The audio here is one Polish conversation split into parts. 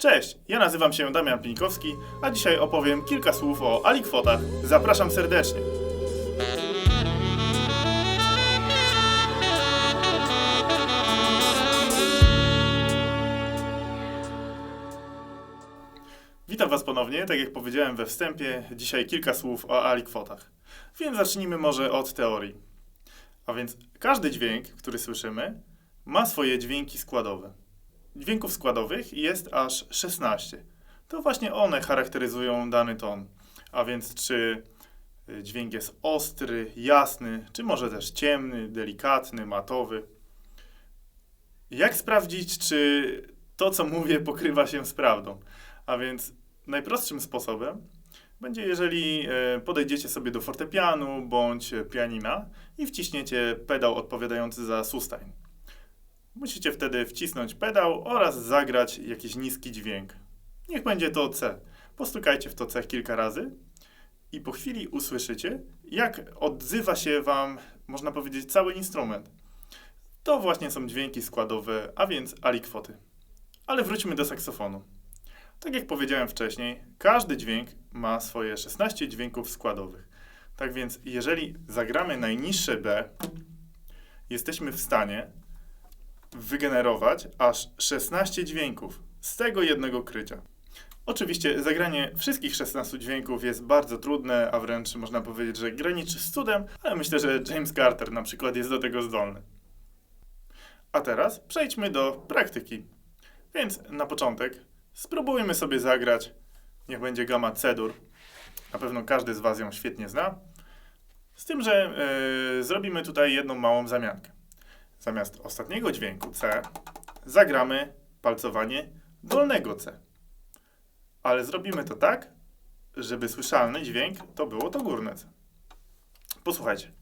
Cześć, ja nazywam się Damian Pińkowski, a dzisiaj opowiem kilka słów o alikwotach. Zapraszam serdecznie. Witam Was ponownie, tak jak powiedziałem we wstępie, dzisiaj kilka słów o alikwotach. Więc zacznijmy może od teorii. A więc każdy dźwięk, który słyszymy, ma swoje dźwięki składowe. Dźwięków składowych jest aż 16. To właśnie one charakteryzują dany ton. A więc czy y, dźwięk jest ostry, jasny, czy może też ciemny, delikatny, matowy. Jak sprawdzić, czy to, co mówię, pokrywa się z prawdą? A więc najprostszym sposobem będzie, jeżeli e, podejdziecie sobie do fortepianu bądź pianina i wciśniecie pedał odpowiadający za sustain. Musicie wtedy wcisnąć pedał oraz zagrać jakiś niski dźwięk. Niech będzie to C. Postukajcie w to C kilka razy i po chwili usłyszycie, jak odzywa się Wam, można powiedzieć, cały instrument. To właśnie są dźwięki składowe, a więc alikwoty. Ale wróćmy do saksofonu. Tak jak powiedziałem wcześniej, każdy dźwięk ma swoje 16 dźwięków składowych. Tak więc, jeżeli zagramy najniższe B, jesteśmy w stanie wygenerować aż 16 dźwięków z tego jednego krycia. Oczywiście zagranie wszystkich 16 dźwięków jest bardzo trudne, a wręcz można powiedzieć, że graniczy z cudem, ale myślę, że James Carter na przykład jest do tego zdolny. A teraz przejdźmy do praktyki. Więc na początek spróbujmy sobie zagrać. Niech będzie gama C-dur. Na pewno każdy z Was ją świetnie zna. Z tym, że yy, zrobimy tutaj jedną małą zamiankę. Zamiast ostatniego dźwięku C zagramy palcowanie dolnego C. Ale zrobimy to tak, żeby słyszalny dźwięk to było to górne C. Posłuchajcie.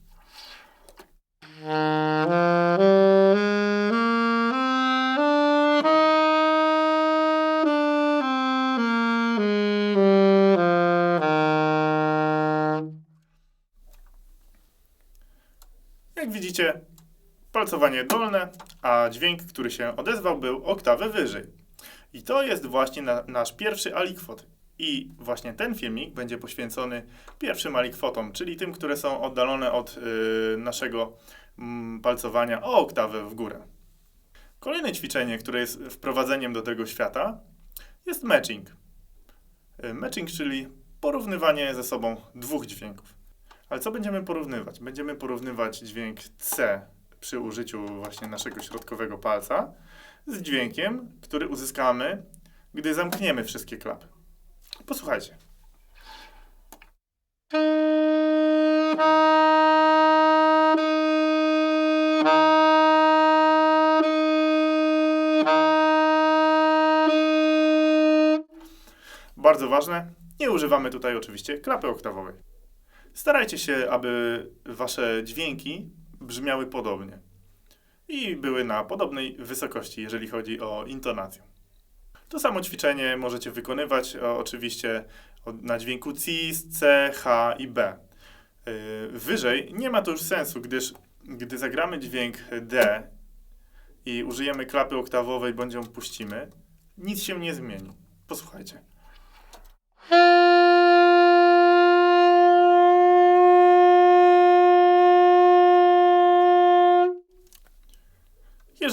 Jak widzicie, palcowanie dolne, a dźwięk, który się odezwał, był oktawę wyżej. I to jest właśnie na, nasz pierwszy alikwot. I właśnie ten filmik będzie poświęcony pierwszym alikwotom, czyli tym, które są oddalone od y, naszego mm, palcowania o oktawę w górę. Kolejne ćwiczenie, które jest wprowadzeniem do tego świata, jest matching. Y, Matching, czyli porównywanie ze sobą dwóch dźwięków. Ale co będziemy porównywać? Będziemy porównywać dźwięk C przy użyciu właśnie naszego środkowego palca z dźwiękiem, który uzyskamy, gdy zamkniemy wszystkie klapy. Posłuchajcie. Bardzo ważne, nie używamy tutaj oczywiście klapy oktawowej. Starajcie się, aby wasze dźwięki brzmiały podobnie i były na podobnej wysokości, jeżeli chodzi o intonację. To samo ćwiczenie możecie wykonywać o, oczywiście na dźwięku CIS, C, H i B. Yy, wyżej nie ma to już sensu, gdyż gdy zagramy dźwięk D i użyjemy klapy oktawowej bądź ją puścimy, nic się nie zmieni. Posłuchajcie.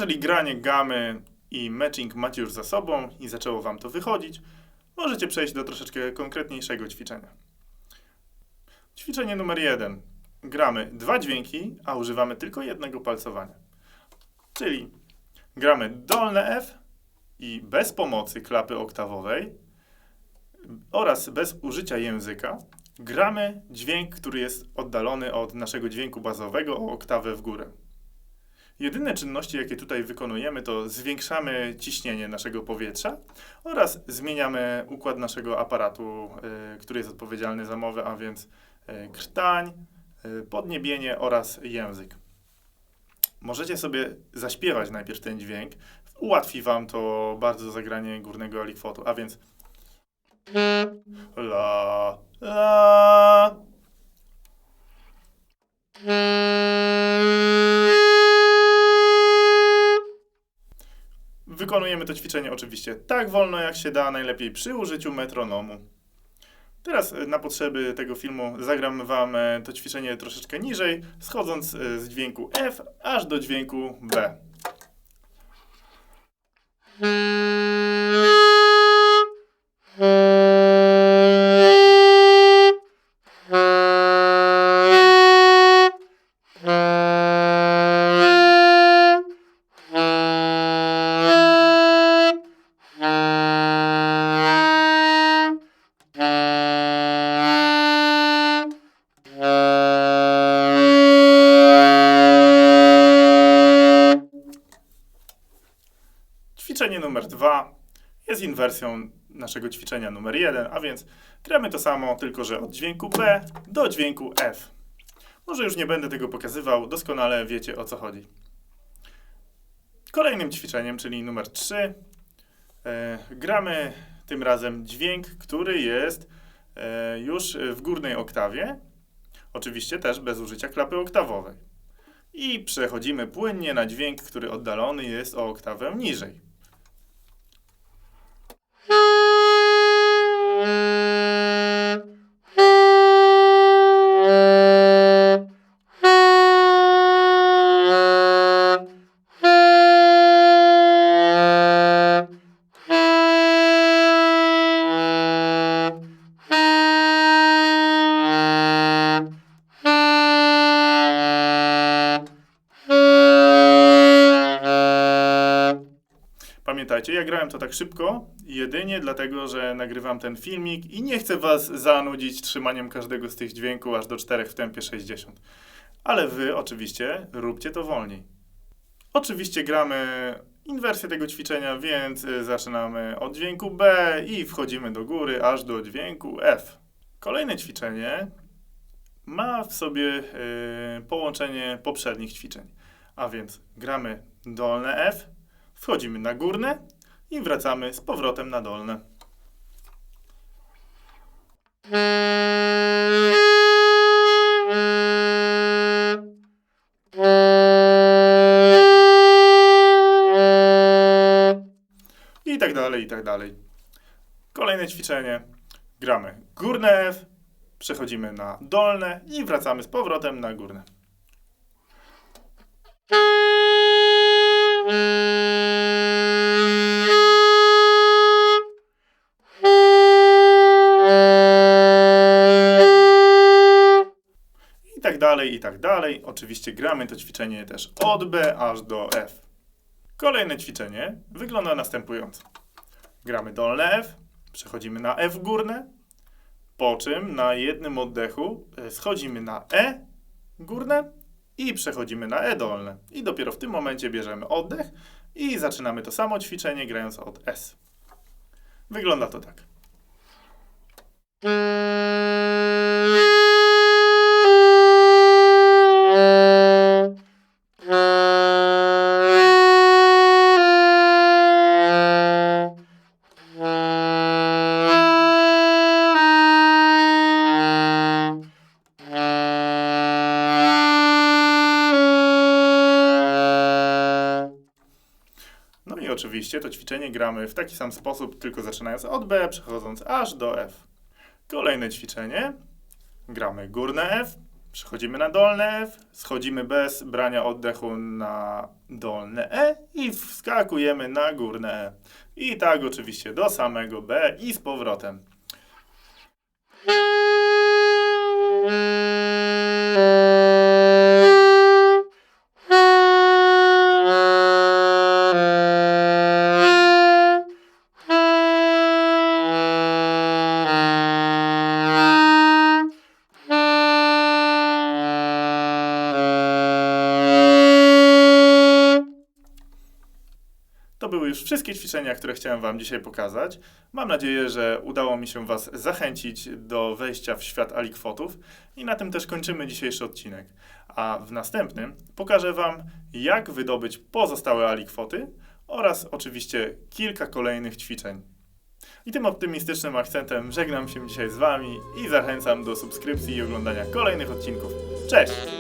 Jeżeli granie gamy i matching macie już za sobą i zaczęło Wam to wychodzić, możecie przejść do troszeczkę konkretniejszego ćwiczenia. Ćwiczenie numer jeden. Gramy dwa dźwięki, a używamy tylko jednego palcowania. Czyli gramy dolne F i bez pomocy klapy oktawowej oraz bez użycia języka gramy dźwięk, który jest oddalony od naszego dźwięku bazowego o oktawę w górę. Jedyne czynności, jakie tutaj wykonujemy, to zwiększamy ciśnienie naszego powietrza oraz zmieniamy układ naszego aparatu, y, który jest odpowiedzialny za mowę, a więc y, krtań, y, podniebienie oraz język. Możecie sobie zaśpiewać najpierw ten dźwięk. Ułatwi Wam to bardzo zagranie górnego alikwotu, a więc la, la, Wykonujemy to ćwiczenie oczywiście tak wolno jak się da, najlepiej przy użyciu metronomu. Teraz e, na potrzeby tego filmu zagram Wam e, to ćwiczenie troszeczkę niżej, schodząc e, z dźwięku F aż do dźwięku B. Ćwiczenie numer dwa jest inwersją naszego ćwiczenia numer jeden, a więc gramy to samo, tylko że od dźwięku B do dźwięku F. Może już nie będę tego pokazywał, doskonale wiecie o co chodzi. Kolejnym ćwiczeniem, czyli numer 3, e, gramy tym razem dźwięk, który jest e, już w górnej oktawie, oczywiście też bez użycia klapy oktawowej. I przechodzimy płynnie na dźwięk, który oddalony jest o oktawę niżej. Pamiętajcie, ja grałem to tak szybko, jedynie dlatego, że nagrywam ten filmik i nie chcę was zanudzić trzymaniem każdego z tych dźwięków aż do 4 w tempie 60. Ale wy oczywiście róbcie to wolniej. Oczywiście gramy inwersję tego ćwiczenia, więc y, zaczynamy od dźwięku B i wchodzimy do góry aż do dźwięku F. Kolejne ćwiczenie ma w sobie y, połączenie poprzednich ćwiczeń. A więc gramy dolne F, wchodzimy na górne i wracamy z powrotem na dolne. I tak dalej, i tak dalej. Kolejne ćwiczenie. Gramy górne F, przechodzimy na dolne i wracamy z powrotem na górne. Tak dalej, i tak dalej. Oczywiście gramy to ćwiczenie też od B aż do F. Kolejne ćwiczenie wygląda następująco. Gramy dolne F, przechodzimy na F górne, po czym na jednym oddechu e, schodzimy na E górne i przechodzimy na E dolne. I dopiero w tym momencie bierzemy oddech i zaczynamy to samo ćwiczenie grając od S. Wygląda to tak. Oczywiście to ćwiczenie gramy w taki sam sposób, tylko zaczynając od B, przechodząc aż do F. Kolejne ćwiczenie. Gramy górne F, przechodzimy na dolne F, schodzimy bez brania oddechu na dolne E i wskakujemy na górne E. I tak oczywiście do samego B i z powrotem. To były już wszystkie ćwiczenia, które chciałem Wam dzisiaj pokazać. Mam nadzieję, że udało mi się Was zachęcić do wejścia w świat alikwotów i na tym też kończymy dzisiejszy odcinek. A w następnym pokażę Wam, jak wydobyć pozostałe alikwoty oraz oczywiście kilka kolejnych ćwiczeń. I tym optymistycznym akcentem żegnam się dzisiaj z Wami i zachęcam do subskrypcji i oglądania kolejnych odcinków. Cześć!